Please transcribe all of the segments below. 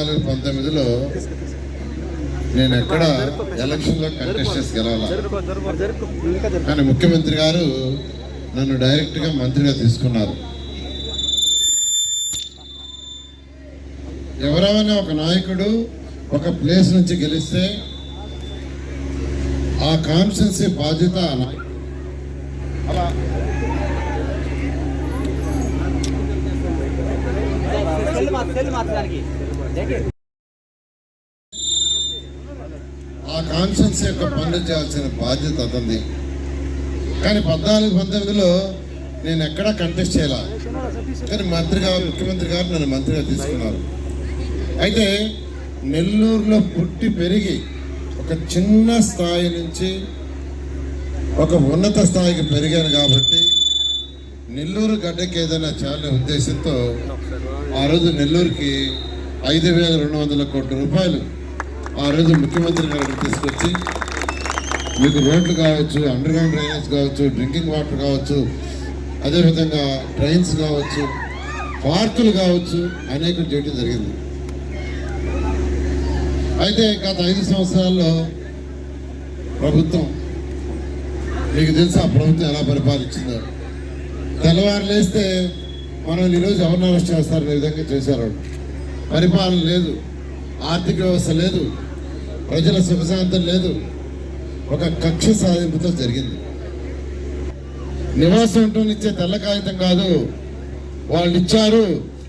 పద్నాలుగు పంతొమ్మిదిలో నేను ఎక్కడ ఎలక్షన్లో కంటెస్ట్ చేసి గెలవాల? కానీ ముఖ్యమంత్రి గారు నన్ను డైరెక్ట్గా మంత్రిగా తీసుకున్నారు. ఎవరైనా ఒక నాయకుడు ఒక ప్లేస్ నుంచి గెలిస్తే ఆ కాన్స్టెన్సీ బాధ్యత అలా సెల్ మార్చడానికి. ఆ కాన్షియన్స్ యొక్క పనులు చేయాల్సిన బాధ్యత అతనిది. కానీ పద్నాలుగు పంతొమ్మిదిలో నేను ఎక్కడా కంటెస్ట్ చేయాల. కానీ మంత్రిగా ముఖ్యమంత్రి గారు నన్ను మంత్రిగా తీసుకున్నారు. అయితే నెల్లూరులో పుట్టి పెరిగి ఒక చిన్న స్థాయి నుంచి ఒక ఉన్నత స్థాయికి పెరిగాను కాబట్టి నెల్లూరు గడ్డకి ఏదైనా చేయాలనే ఉద్దేశంతో ఆ రోజు నెల్లూరుకి ఐదు వేల రెండు వందల కోట్ల రూపాయలు ఆ రోజు ముఖ్యమంత్రి గారికి తీసుకొచ్చి మీకు రోడ్లు కావచ్చు అండర్ గ్రౌండ్ డ్రైనేజ్ కావచ్చు డ్రింకింగ్ వాటర్ కావచ్చు అదేవిధంగా ట్రైన్స్ కావచ్చు పార్కులు కావచ్చు అనేక చేయడం జరిగింది అయితే గత ఐదు సంవత్సరాల్లో ప్రభుత్వం మీకు తెలుసు ఆ ప్రభుత్వం ఎలా పరిపాలించిందో తెల్లవారు లేస్తే మనం ఈరోజు ఎవరిని అరెస్ట్ చేస్తారు ఈ విధంగా చేశారు వాళ్ళు. పరిపాలన లేదు ఆర్థిక వ్యవస్థ లేదు ప్రజల సుఖశాంతం లేదు. ఒక కక్ష సాధింపుతో జరిగింది. నివాసం ఉంటూనిచ్చే తెల్ల కాగితం కాదు. వాళ్ళు ఇచ్చారు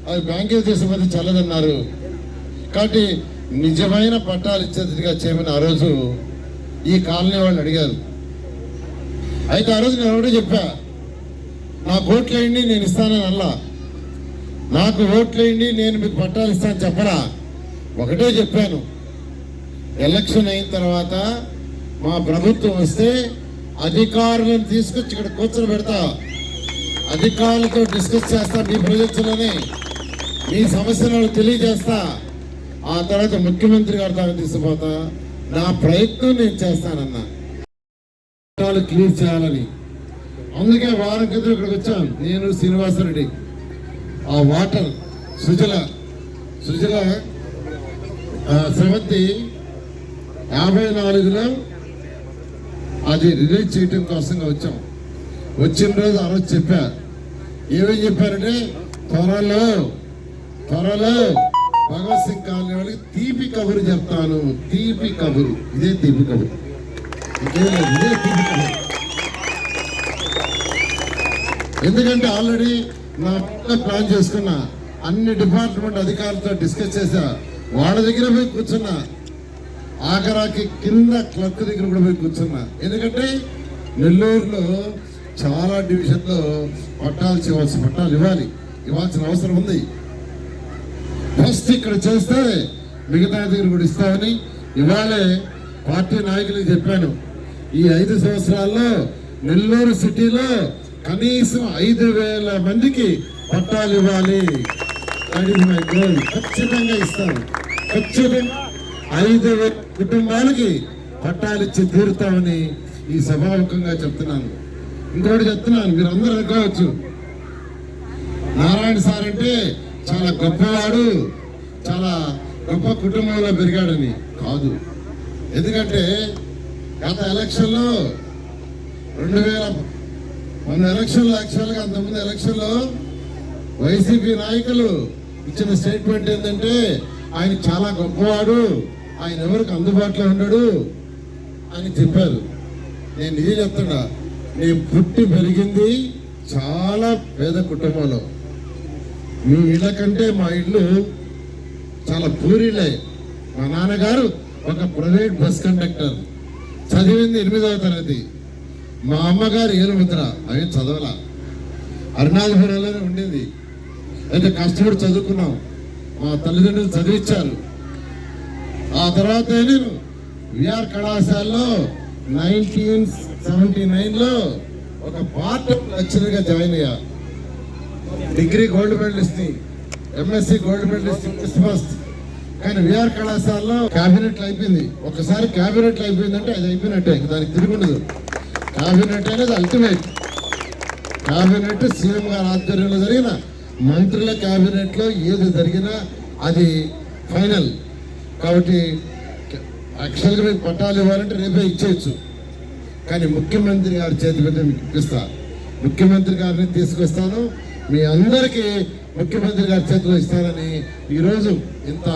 అది బ్యాంకులు మధ్య చల్లదన్నారు. కాబట్టి నిజమైన పట్టాలు ఇచ్చేదిగా చేయమని ఆ రోజు ఈ కాలనీ వాళ్ళు అడిగారు. అయితే ఆ రోజు నేను ఒకటే చెప్పా నా ఓట్లు వేయండి నేను ఇస్తానని అల్లా నాకు ఓట్లేయండి నేను మీకు పట్టాలు ఇస్తాను చెప్పరా? ఒకటే చెప్పాను. ఎలక్షన్ అయిన తర్వాత మా ప్రభుత్వం వస్తే అధికారులను తీసుకొచ్చి ఇక్కడ కూర్చొని పెడతా. అధికారులతో డిస్కస్ చేస్తా మీ ప్రజల్లోనే మీ సమస్యలను తెలియజేస్తా. ఆ తర్వాత ముఖ్యమంత్రి గారి దాకా తీసుకుపోతా. నా ప్రయత్నం నేను చేస్తానన్నా. పట్టాలు క్లియర్ చేయాలని. అందుకే వారం క్రితం ఇక్కడికి వచ్చాను నేను శ్రీనివాసరెడ్డి. ఆ వాటర్ సుజల సుజల ఆ, స్రవంతి యాభై నాలుగులో అది రిలీజ్ చేయటం కోసంగా వచ్చాం. వచ్చిన రోజు ఆ రోజు చెప్పా. ఏమేం చెప్పారంటే త్వరలో త్వరలో భగవత్ సింగ్ కాలనీ వాళ్ళకి తీపి కబురు చెప్తాను. తీపి కబురు. ఇదే తీపి కబురు. ఇదే ఇదే తీపి కబురు. ఎందుకంటే ఆల్రెడీ నా ప్లాన్ చేసుకున్నా అన్ని డిపార్ట్మెంట్ అధికారులతో డిస్కస్ చేశా. వాళ్ళ దగ్గర పోయి కూర్చున్నా. ఆఖరాకి కింద క్లర్క్ దగ్గర కూడా పోయి కూర్చున్నా. ఎందుకంటే నెల్లూరులో చాలా డివిజన్లో పట్టాలు ఇవ్వాల్సిన పట్టాలు ఇవ్వాలి. ఇవ్వాల్సిన అవసరం ఉంది. ఫస్ట్ ఇక్కడ చేస్తే మిగతా దగ్గర కూడా ఇస్తామని ఇవాళే పార్టీ నాయకులకు చెప్పాను. ఈ ఐదు సంవత్సరాల్లో నెల్లూరు సిటీలో కనీసం ఐదు వేల మందికి పట్టాలు ఇవ్వాలి. That is ఖచ్చితంగా ఇస్తాను. ఖచ్చితంగా ఐదు వేల కుటుంబాలకి పట్టాలు ఇచ్చి తీరుతామని ఈ సభాముఖంగా చెప్తున్నాను. ఇంకోటి చెప్తున్నాను మీరు అందరూ అనుకోవచ్చు. నారాయణ సార్ అంటే చాలా గొప్పవాడు చాలా గొప్ప కుటుంబంలో పెరిగాడని కాదు. ఎందుకంటే గత ఎలక్షన్లో రెండు వేల మొన్న ఎలక్షన్లో యాక్చువల్గా అంతకుముందు ఎలక్షన్లో వైసీపీ నాయకులు ఇచ్చిన స్టేట్మెంట్ ఏంటంటే ఆయన చాలా గొప్పవాడు ఆయన ఎవరికి అందుబాటులో ఉండడు అని చెప్పారు. నేను ఇది చెప్తున్నా నేను పుట్టి పెరిగింది చాలా పేద కుటుంబంలో. మీ ఇళ్ళ కంటే మా ఇల్లు చాలా పూరిలే మా నాన్నగారు ఒక ప్రైవేట్ బస్ కండక్టర్. చదివింది ఎనిమిదవ తరగతి. మా అమ్మగారు ఏలుముద్ర అవి చదవల. అరుణాచపురంలోనే ఉండేది. అయితే కష్టపడి చదువుకున్నాం. మా తల్లిదండ్రులు చదివించారు ఆ తర్వాత నేను విఆర్ కళాశాలలో నైన్టీన్ సెవెంటీ నైన్లో ఒక పార్ట్ లెక్చరర్గా జాయిన్ అయ్యా. Degree gold medalist M Sc gold medalist first. First కానీ విఆర్ కళాశాలలో క్యాబినెట్ అయిపోయింది. ఒకసారి క్యాబినెట్ అయిపోయిందంటే అది అయిపోయినట్టే దానికి తిరుగుండదు క్యాబినెట్ అనేది అల్టిమేట్ క్యాబినెట్ సీఎం గారి ఆధ్వర్యంలో జరిగిన మంత్రుల క్యాబినెట్లో ఏది జరిగినా అది ఫైనల్ కాబట్టి యాక్చువల్గా మీకు పట్టాలు ఇవ్వాలంటే రేపే ఇచ్చేయచ్చు. కానీ ముఖ్యమంత్రి గారి చేతి మీద మీకు ఇప్పిస్తా ముఖ్యమంత్రి గారిని తీసుకొస్తాను. మీ అందరికీ ముఖ్యమంత్రి గారి చేతిలో ఇస్తానని ఈరోజు ఇంత